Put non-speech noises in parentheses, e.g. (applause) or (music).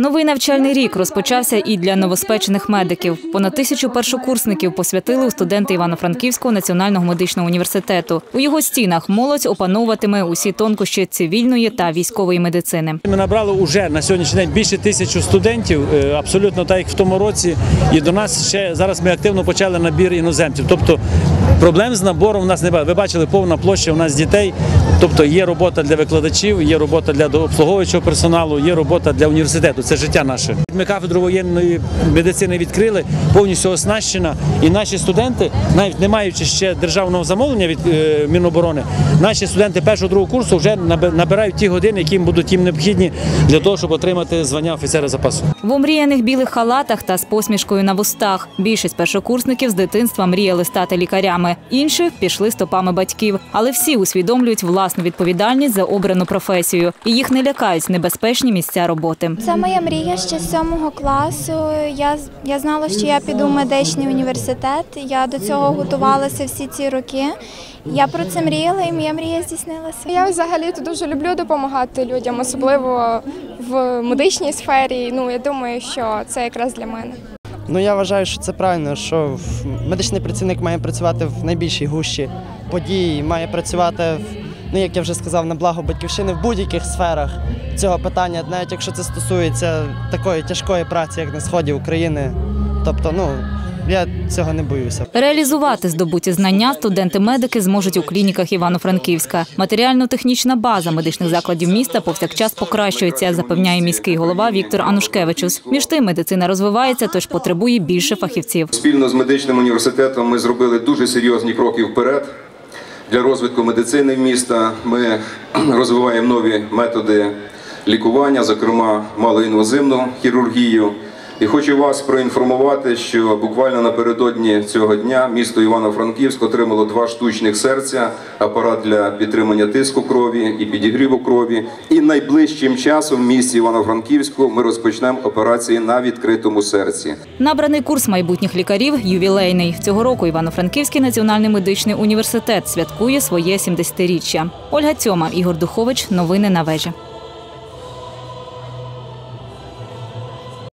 Новий навчальний рік розпочався і для новоспечених медиків. Понад тисячу першокурсників посвятили у студенти Івано-Франківського національного медичного університету. У його стінах молодь опановуватиме усі тонкощі цивільної та військової медицини. Ми набрали вже на сьогоднішній день більше тисячі студентів, е, абсолютно так як в тому році. І до нас ще зараз ми активно почали набір іноземців. Тобто проблем з набором у нас немає. Ви бачили, повна площа у нас дітей. Тобто є робота для викладачів, є робота для обслуговуючого персоналу, є робота для університету. Це життя наше. Ми кафедру воєнної медицини відкрили, повністю оснащена. І наші студенти, навіть не маючи ще державного замовлення від е, Міноборони, наші студенти першого другого курсу вже набирають ті години, які їм будуть їм необхідні для того, щоб отримати звання офіцера запасу. В омріяних білих халатах та з посмішкою на вустах. Більшість першокурсників з дитинства мріяли стати лікарями. Інші пішли стопами батьків, але всі усвідомлюють власну відповідальність за обрану професію. І їх не лякають небезпечні місця роботи. Це моя мрія ще з сьомого класу. Я, з- я знала, що я піду в медичний університет. Я до цього готувалася всі ці роки. Я про це мріяла, і моя мрія здійснилася. Я взагалі то дуже люблю допомагати людям, особливо в медичній сфері. Ну я думаю, що це якраз для мене. Ну я вважаю, що це правильно, що медичний працівник має працювати в найбільшій гущі подій, має працювати в ну як я вже сказав, на благо батьківщини в будь-яких сферах цього питання, навіть якщо це стосується такої тяжкої праці, як на сході України. Тобто, ну я цього не боюся. Реалізувати здобуті знання студенти-медики зможуть у клініках Івано-Франківська. Матеріально-технічна база медичних закладів міста повсякчас покращується, запевняє міський голова Віктор Анушкевичус. Між тим, медицина розвивається, тож потребує більше фахівців. Спільно з медичним університетом ми зробили дуже серйозні кроки вперед для розвитку медицини міста. Ми (clears throat) розвиваємо нові методи лікування, зокрема малоінвазивну хірургію. І хочу вас проінформувати, що буквально напередодні цього дня місто Івано-Франківськ отримало два штучних серця, апарат для підтримання тиску крові і підігріву крові. І найближчим часом в місті Івано-Франківську ми розпочнемо операції на відкритому серці. Набраний курс майбутніх лікарів ювілейний. Цього року Івано-Франківський національний медичний університет святкує своє 70-річчя. Ольга Цьома, Ігор Духович. Новини на вежі.